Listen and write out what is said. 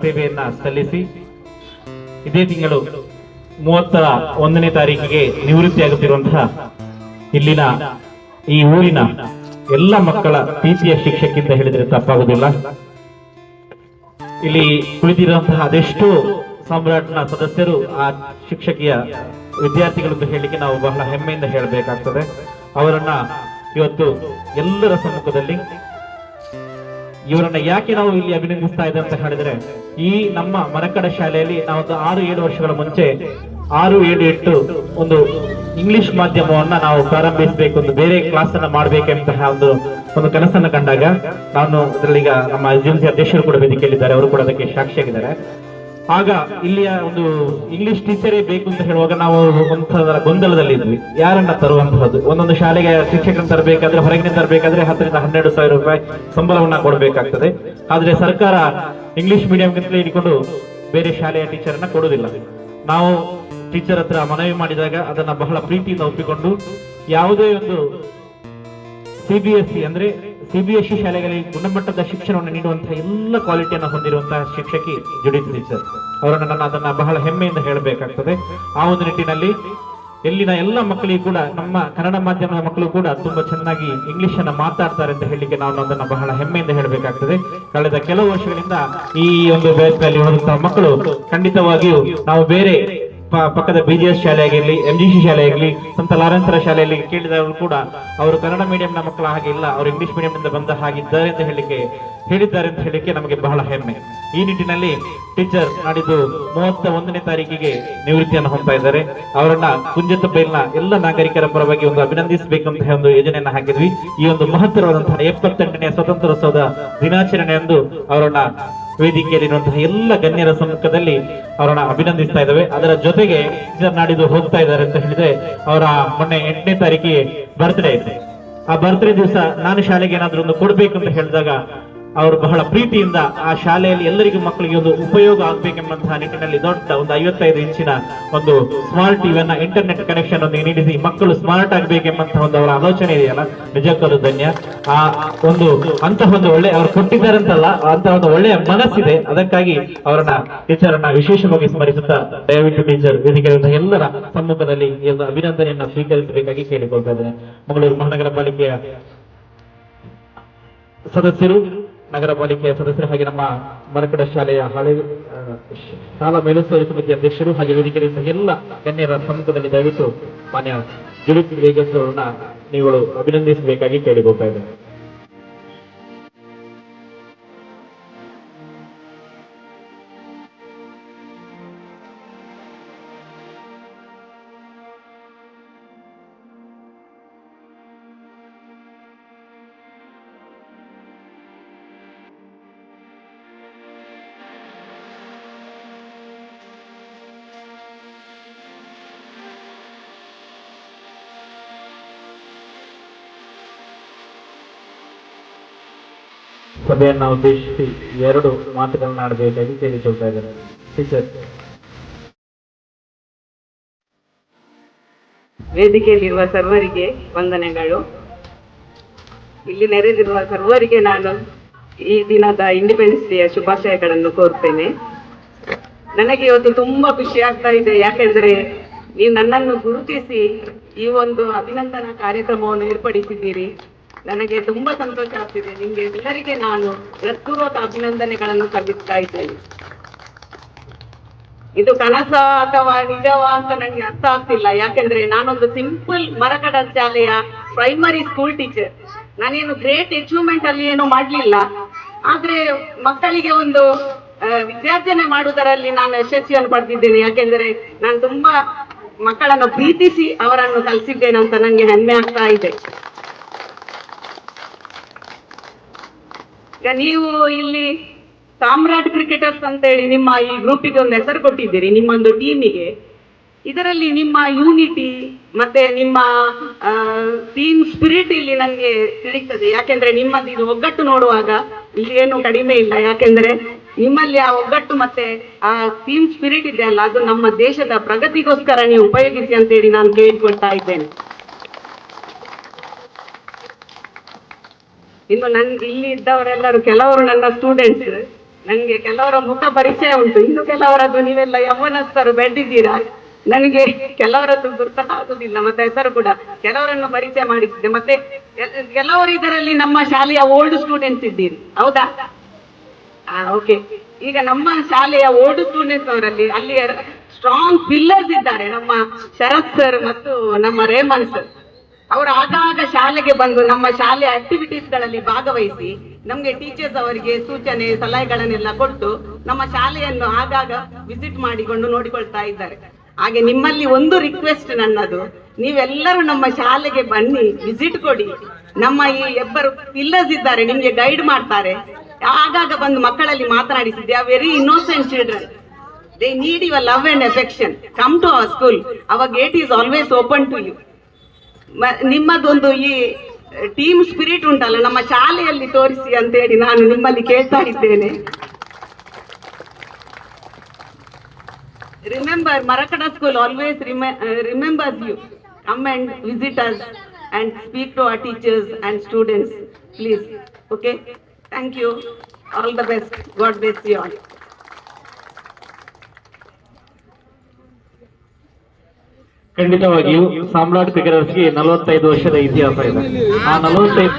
ಸೇವೆಯನ್ನ ಸಲ್ಲಿಸಿ ಇದೇ ತಿಂಗಳು ಮೂವತ್ತ ಒಂದನೇ ತಾರೀಕಿಗೆ ನಿವೃತ್ತಿಯಾಗುತ್ತಿರುವಂತಹ ಇಲ್ಲಿನ ಈ ಊರಿನ ಎಲ್ಲ ಮಕ್ಕಳ ಪ್ರೀತಿಯ ಶಿಕ್ಷಕಿಂತ ಹೇಳಿದ್ರೆ ತಪ್ಪಾಗುದಿಲ್ಲ ಇಲ್ಲಿ ಕುಳಿತಿರುವಂತಹ ಅದೆಷ್ಟೋ ಸಾಮ್ರಾಟ್ನ ಸದಸ್ಯರು ಆ ಶಿಕ್ಷಕಿಯ ವಿದ್ಯಾರ್ಥಿಗಳಂತ ಹೇಳಲಿಕ್ಕೆ ನಾವು ಬಹಳ ಹೆಮ್ಮೆಯಿಂದ ಹೇಳಬೇಕಾಗ್ತದೆ. ಅವರನ್ನ ಇವತ್ತು ಎಲ್ಲರ ಸಮ್ಮುಖದಲ್ಲಿ ಇವರನ್ನ ಯಾಕೆ ನಾವು ಇಲ್ಲಿ ಅಭಿನಂದಿಸ್ತಾ ಇದೆ ಅಂತ ಹೇಳಿದ್ರೆ, ಈ ನಮ್ಮ ಮರಕಡ ಶಾಲೆಯಲ್ಲಿ ನಾವೊಂದು ಆರು, ಏಳು ವರ್ಷಗಳ ಮುಂಚೆ ಆರು, ಏಳು, ಎಂಟು ಒಂದು ಇಂಗ್ಲಿಷ್ ಮಾಧ್ಯಮವನ್ನ ನಾವು ಪ್ರಾರಂಭಿಸಬೇಕು ಒಂದು ಬೇರೆ ಕ್ಲಾಸ್ ಅನ್ನ ಮಾಡ್ಬೇಕಂತಹ ಒಂದು ಒಂದು ಕನಸನ್ನ ಕಂಡಾಗ, ನಾನು ಇದರಲ್ಲೀಗ ನಮ್ಮ ಜಿಲ್ಸಿ ಅಧ್ಯಕ್ಷರು ಕೂಡ ವೇದಿಕೆಯಲ್ಲಿದ್ದಾರೆ, ಅವರು ಕೂಡ ಅದಕ್ಕೆ ಸಾಕ್ಷಿಯಾಗಿದ್ದಾರೆ. ಆಗ ಇಲ್ಲಿಯ ಒಂದು ಇಂಗ್ಲಿಷ್ ಟೀಚರೇ ಬೇಕು ಅಂತ ಹೇಳುವಾಗ ನಾವು ಒಂಥರ ಗೊಂದಲದಲ್ಲಿ ಇದ್ವಿ. ಯಾರನ್ನ ತರುವಂತಹದ್ದು? ಒಂದೊಂದು ಶಾಲೆಗೆ ಶಿಕ್ಷಕರನ್ನ ತರಬೇಕಾದ್ರೆ ಹೊರಗಿನ ತರಬೇಕಾದ್ರೆ ಹತ್ತರಿಂದ ಹನ್ನೆರಡು ಸಾವಿರ ರೂಪಾಯಿ ಸಂಬಳವನ್ನ ಕೊಡಬೇಕಾಗ್ತದೆ. ಆದ್ರೆ ಸರ್ಕಾರ ಇಂಗ್ಲಿಷ್ ಮೀಡಿಯಂಗಿಂತಲೇ ಇಟ್ಕೊಂಡು ಬೇರೆ ಶಾಲೆಯ ಟೀಚರ್ನ ಕೊಡುವುದಿಲ್ಲ. ನಾವು ಟೀಚರ್ ಹತ್ರ ಮನವಿ ಮಾಡಿದಾಗ ಅದನ್ನ ಬಹಳ ಪ್ರೀತಿಯಿಂದ ಒಪ್ಪಿಕೊಂಡು ಯಾವುದೇ ಒಂದು ಸಿಬಿಎಸ್ಇ ಅಂದ್ರೆ ಸಿಬಿಎಸ್ಇ ಶಾಲೆಗಳಲ್ಲಿ ಗುಣಮಟ್ಟದ ಶಿಕ್ಷಣವನ್ನು ನೀಡುವಂತಹ ಎಲ್ಲ ಕ್ವಾಲಿಟಿಯನ್ನು ಹೊಂದಿರುವಂತಹ ಶಿಕ್ಷಕಿ ಜುಡಿತ್ ಟೀಚರ್ ಅವರನ್ನು ನಾನು ಅದನ್ನ ಬಹಳ ಹೆಮ್ಮೆಯಿಂದ ಹೇಳಬೇಕಾಗ್ತದೆ. ಆ ಒಂದು ನಿಟ್ಟಿನಲ್ಲಿ ಎಲ್ಲಿನ ಎಲ್ಲ ಮಕ್ಕಳಿಗೂ ಕೂಡ, ನಮ್ಮ ಕನ್ನಡ ಮಾಧ್ಯಮದ ಮಕ್ಕಳು ಕೂಡ ತುಂಬಾ ಚೆನ್ನಾಗಿ ಇಂಗ್ಲಿಷ್ ಅನ್ನು ಮಾತಾಡ್ತಾರೆ ಅಂತ ಹೇಳಲಿಕ್ಕೆ ನಾನು ಅದನ್ನ ಬಹಳ ಹೆಮ್ಮೆಯಿಂದ ಹೇಳಬೇಕಾಗ್ತದೆ. ಕಳೆದ ಕೆಲವು ವರ್ಷಗಳಿಂದ ಈ ಒಂದು ಬ್ಯಾಚ್ನಲ್ಲಿ ನಲ್ಲಿ ಮಕ್ಕಳು ಖಂಡಿತವಾಗಿಯೂ ನಾವು ಬೇರೆ ಪಕ್ಕದ ಎಸ್ ಶಾಲೆ ಆಗಿರಲಿ ಎಂ ಜಿ ಸಿ ಶಾಲೆ ಸಂತ ಶಾಲೆಯಲ್ಲಿ ಕೇಳಿದವರು ಕೂಡ ಅವರು ಕನ್ನಡ ಮೀಡಿಯಂನ ಮಕ್ಕಳ ಹಾಗೆ ಇಲ್ಲ, ಅವರು ಇಂಗ್ಲಿಷ್ ಮೀಡಿಯಂನಿಂದ ಬಂದ ಹಾಗಿದ್ದಾರೆ ಅಂತ ಹೇಳಿಕೆ ಹೇಳಿದ್ದಾರೆ ಅಂತ ಹೇಳಿಕೆ ನಮಗೆ ಬಹಳ ಹೆಮ್ಮೆ. ಈ ನಿಟ್ಟಿನಲ್ಲಿ ಟೀಚರ್ ನಾಡಿದ್ದು ಮೂವತ್ತ ಒಂದನೇ ತಾರೀಕಿಗೆ ನಿವೃತ್ತಿಯನ್ನು ಹೊಂದ್ತಾ ಇದ್ದಾರೆ. ಅವರನ್ನ ಕುಂಜತ ಬೈಲ್ನ ಎಲ್ಲ ನಾಗರಿಕರ ಪರವಾಗಿ ಒಂದು ಅಭಿನಂದಿಸಬೇಕಂತ ಒಂದು ಯೋಜನೆಯನ್ನ ಹಾಕಿದ್ವಿ. ಈ ಒಂದು ಮಹತ್ತರವಾದಂತಹ ಎಪ್ಪತ್ತೆಂಟನೇ ಸ್ವತಂತ್ರೋತ್ಸವದ ದಿನಾಚರಣೆಯಂದು ಅವರನ್ನ ವೇದಿಕೆಯಲ್ಲಿರುವಂತಹ ಎಲ್ಲ ಗಣ್ಯರ ಸಮ್ಮುಖದಲ್ಲಿ ಅವರನ್ನ ಅಭಿನಂದಿಸ್ತಾ ಇದ್ದಾವೆ. ಅದರ ಜೊತೆಗೆ ನಾಡಿದ್ದು ಹೋಗ್ತಾ ಇದ್ದಾರೆ ಅಂತ ಹೇಳಿದ್ರೆ ಅವರ ಮೊನ್ನೆ ಎಂಟನೇ ತಾರೀಕಿಗೆ ಬರ್ತ್ಡೇ ಇದೆ ಆ ಬರ್ತ್ಡೇ ದಿವಸ ನಾನು ಶಾಲೆಗೆ ಏನಾದ್ರೂ ಒಂದು ಕೊಡ್ಬೇಕು ಅಂತ ಹೇಳಿದಾಗ ಅವರು ಬಹಳ ಪ್ರೀತಿಯಿಂದ ಆ ಶಾಲೆಯಲ್ಲಿ ಎಲ್ಲರಿಗೂ ಮಕ್ಕಳಿಗೆ ಒಂದು ಉಪಯೋಗ ಆಗ್ಬೇಕೆಂಬಂತಹ ನಿಟ್ಟಿನಲ್ಲಿ ದೊಡ್ಡ ಒಂದು ಐವತ್ತೈದು ಇಂಚಿನ ಒಂದು ಸ್ಮಾರ್ಟ್ ಟಿವಿಯನ್ನ ಇಂಟರ್ನೆಟ್ ಕನೆಕ್ಷನ್ ಒಂದಿಗೆ ನೀಡಿಸಿ ಮಕ್ಕಳು ಸ್ಮಾರ್ಟ್ ಆಗ್ಬೇಕೆಂಬಂತಹ ಒಂದು ಅವರ ಆಲೋಚನೆ ಇದೆಯಲ್ಲ? ನಿಜಕ್ಕೂ ಧನ್ಯ. ಆ ಒಂದು ಅಂತಹ ಒಂದು ಒಳ್ಳೆ ಅವ್ರು ಕೊಟ್ಟಿದ್ದಾರೆ ಅಂತಲ್ಲ ಅಂತಹ ಒಂದು ಒಳ್ಳೆಯ ಮನಸ್ಸಿದೆ. ಅದಕ್ಕಾಗಿ ಅವರನ್ನ ಟೀಚರ್ ಅನ್ನ ವಿಶೇಷವಾಗಿ ಸ್ಮರಿಸುತ್ತಾ ದಯವಿಟ್ಟು ಟೀಚರ್ ವೇದಿಕೆಯಿಂದ ಎಲ್ಲರ ಸಮ್ಮುಖದಲ್ಲಿ ಎಲ್ಲ ಅಭಿನಂದನೆಯನ್ನ ಸ್ವೀಕರಿಸಬೇಕಾಗಿ ಕೇಳಿಕೊಳ್ತಾ ಇದ್ದೇನೆ. ಮಂಗಳೂರು ಮಹಾನಗರ ಪಾಲಿಕೆಯ ಸದಸ್ಯರು ನಗರ ಪಾಲಿಕೆಯ ಸದಸ್ಯರು ಹಾಗೆ ನಮ್ಮ ಮರಕಡ ಶಾಲೆಯ ಹಳೆ ಶಾಲಾ ಮೇಲುಸ್ತುವಾರಿ ಸಮಿತಿ ಅಧ್ಯಕ್ಷರು ಹಾಗೆ ವೇದಿಕೆಯಿಂದ ಎಲ್ಲ ಗಣ್ಯರ ಸಮ್ಮುಖದಲ್ಲಿ ದಯವಿಟ್ಟು ಮಾನ್ಯ ಜುಡಿತ್ ವೇಗಸ್ ಅವರನ್ನ ನೀವುಗಳು ಅಭಿನಂದಿಸಬೇಕಾಗಿ ಕೇಳಿಕೊಳ್ತಾ ಇದ್ದೇನೆ. ಸಭೆಯನ್ನ ಉದ್ದೇಶಿಸಿ ಎರಡು ಮಾತುಗಳನ್ನಾಡಬೇಕಾಗಿ ಕೇಳಿಕೊಳ್ತಾ ಇದ್ದಾರೆ ಟೀಚರ್ ವೇದಿಕೆಯಲ್ಲಿರುವ ಸರ್ವರಿಗೆ ವಂದನೆಗಳು. ಇಲ್ಲಿ ನೆರೆದಿರುವ ಸರ್ವರಿಗೆ ನಾನು ಈ ದಿನದ ಇಂಡಿಪೆಂಡೆನ್ಸ್ ಡೇಯ ಶುಭಾಶಯಗಳನ್ನು ಕೋರ್ತೇನೆ ನನಗೆ ಇವತ್ತು ತುಂಬಾ ಖುಷಿ ಆಗ್ತಾ ಇದೆ. ಯಾಕೆಂದ್ರೆ ನೀವು ನನ್ನನ್ನು ಗುರುತಿಸಿ ಈ ಒಂದು ಅಭಿನಂದನಾ ಕಾರ್ಯಕ್ರಮವನ್ನು ಏರ್ಪಡಿಸಿದ್ದೀರಿ. ನನಗೆ ತುಂಬಾ ಸಂತೋಷ ಆಗ್ತಿದೆ. ನಿಮ್ಗೆ ಎಲ್ಲರಿಗೆ ನಾನು ಹೃತ್ಪೂರ್ವಕ ಅಭಿನಂದನೆಗಳನ್ನು ಸಲ್ಲಿಸ್ತಾ ಇದ್ದೇನೆ. ಇದು ಕನಸ ಅಥವಾ ನಿಜವ ಅಂತ ನನಗೆ ಅರ್ಥ ಆಗ್ತಿಲ್ಲ. ಯಾಕಂದ್ರೆ ನಾನೊಂದು ಸಿಂಪಲ್ ಮರಕಡ ಶಾಲೆಯ ಪ್ರೈಮರಿ ಸ್ಕೂಲ್ ಟೀಚರ್ ನಾನೇನು ಗ್ರೇಟ್ ಅಚೀವ್ಮೆಂಟ್ ಅಲ್ಲಿ ಏನು ಮಾಡ್ಲಿಲ್ಲ. ಆದ್ರೆ ಮಕ್ಕಳಿಗೆ ಒಂದು ವಿದ್ಯಾರ್ಜನೆ ಮಾಡುವುದರಲ್ಲಿ ನಾನು ಯಶಸ್ವಿಯನ್ನು ಪಡೆದಿದ್ದೇನೆ. ಯಾಕೆಂದ್ರೆ ನಾನು ತುಂಬಾ ಮಕ್ಕಳನ್ನು ಪ್ರೀತಿಸಿ ಅವರನ್ನು ಕಲಿಸಿದ್ದೇನೆ ಅಂತ ನನಗೆ ಹೆಮ್ಮೆ ಆಗ್ತಾ ಇದೆ. ನೀವು ಇಲ್ಲಿ ಸಾಮ್ರಾಟ್ ಕ್ರಿಕೆಟರ್ಸ್ ಅಂತ ಹೇಳಿ ನಿಮ್ಮ ಈ ಗ್ರೂಪಿಗೆ ಒಂದು ಹೆಸರು ಕೊಟ್ಟಿದ್ದೀರಿ, ನಿಮ್ಮೊಂದು ಟೀಮಿಗೆ ಇದರಲ್ಲಿ ನಿಮ್ಮ ಯೂನಿಟಿ ಮತ್ತೆ ನಿಮ್ಮ ಟೀಮ್ ಸ್ಪಿರಿಟ್ ಇಲ್ಲಿ ನನಗೆ ತಿಳಿಸ್ತದೆ ಯಾಕೆಂದ್ರೆ ನಿಮ್ಮದು ಇದು ಒಗ್ಗಟ್ಟು ನೋಡುವಾಗ ಇಲ್ಲಿ ಏನು ಕಡಿಮೆ ಇಲ್ಲ. ಯಾಕೆಂದ್ರೆ ನಿಮ್ಮಲ್ಲಿ ಆ ಒಗ್ಗಟ್ಟು ಮತ್ತೆ ಆ ಟೀಮ್ ಸ್ಪಿರಿಟ್ ಇದೆ ಅಲ್ಲ, ಅದು ನಮ್ಮ ದೇಶದ ಪ್ರಗತಿಗೋಸ್ಕರ ನೀವು ಉಪಯೋಗಿಸಿ ಅಂತೇಳಿ ನಾನು ಕೇಳಿಕೊಳ್ತಾ ಇದ್ದೇನೆ. ಇನ್ನು ನನ್ ಇಲ್ಲಿ ಇದ್ದವರೆಲ್ಲರೂ ಕೆಲವರು ನನ್ನ ಸ್ಟೂಡೆಂಟ್ಸ್ ನನಗೆ ಕೆಲವರ ಮುಖ ಪರಿಚಯ ಉಂಟು. ಇನ್ನು ಕೆಲವರದ್ದು ನೀವೆಲ್ಲ ಯೌವನಸ್ಥರು ಬೆಳೆದಿದ್ದೀರಾ ನನಗೆ ಕೆಲವರದ್ದು ಗುರುತ ಆಗುದಿಲ್ಲ, ಮತ್ತೆ ಹೆಸರು ಕೂಡ. ಕೆಲವರನ್ನು ಪರಿಚಯ ಮಾಡಿದ್ದೆ ಮತ್ತೆ ಕೆಲ- ಕೆಲವರು ಇದರಲ್ಲಿ ನಮ್ಮ ಶಾಲೆಯ ಓಲ್ಡ್ ಸ್ಟೂಡೆಂಟ್ಸ್ ಇದ್ದೀರಿ. ಹೌದಾ? ಓಕೆ ಈಗ ನಮ್ಮ ಶಾಲೆಯ ಓಲ್ಡ್ ಸ್ಟೂಡೆಂಟ್ಸ್ ಅವರಲ್ಲಿ ಅಲ್ಲಿ ಸ್ಟ್ರಾಂಗ್ ಪಿಲ್ಲರ್ಸ್ ಇದ್ದಾರೆ. ನಮ್ಮ ಶರತ್ ಸರ್ ಮತ್ತು ನಮ್ಮ ರೇಮನ್ ಸರ್ ಅವರು ಆಗಾಗ ಶಾಲೆಗೆ ಬಂದು ನಮ್ಮ ಶಾಲೆ ಆಕ್ಟಿವಿಟೀಸ್ಗಳಲ್ಲಿ ಭಾಗವಹಿಸಿ ನಮ್ಗೆ ಟೀಚರ್ಸ್ ಅವರಿಗೆ ಸೂಚನೆ, ಸಲಹೆಗಳನ್ನೆಲ್ಲ ಕೊಟ್ಟು ನಮ್ಮ ಶಾಲೆಯನ್ನು ಆಗಾಗ ವಿಸಿಟ್ ಮಾಡಿಕೊಂಡು ನೋಡಿಕೊಳ್ತಾ ಇದ್ದಾರೆ. ಹಾಗೆ ನಿಮ್ಮಲ್ಲಿ ಒಂದು ರಿಕ್ವೆಸ್ಟ್ ನನ್ನದು. ನೀವೆಲ್ಲರೂ ನಮ್ಮ ಶಾಲೆಗೆ ಬನ್ನಿ ವಿಸಿಟ್ ಕೊಡಿ. ನಮ್ಮ ಈ ಇಬ್ಬರು ಪಿಲ್ಲರ್ಸ್ ಇದ್ದಾರೆ, ನಿಮ್ಗೆ ಗೈಡ್ ಮಾಡ್ತಾರೆ. ಆಗಾಗ ಬಂದು ಮಕ್ಕಳಲ್ಲಿ ಮಾತನಾಡಿಸಿದ್ದೆ, ಆ very innocent children they need your love and affection come to our school our gate is always open to you ನಿಮ್ಮದೊಂದು ಈ ಟೀಮ್ ಸ್ಪಿರಿಟ್ ಉಂಟಲ್ಲ, ನಮ್ಮ ಶಾಲೆಯಲ್ಲಿ ತೋರಿಸಿ ಅಂತ ಹೇಳಿ ನಾನು ನಿಮ್ಮಲ್ಲಿ ಕೇಳ್ತಾ ಇದ್ದೇನೆ. Remember Marakada school always remember you come and visit us and speak to our teachers and students please okay thank you all the best God best you all ಖಂಡಿತವಾಗಿಯೂ ಸಾಮ್ರಾಟ್ ಕ್ರಿಕೆಟರ್ಸ್ಗೆ ನಲವತ್ತೈದು ವರ್ಷದ ಇತಿಹಾಸ ಇದೆ. ಆ ನಲವತ್ತೈದು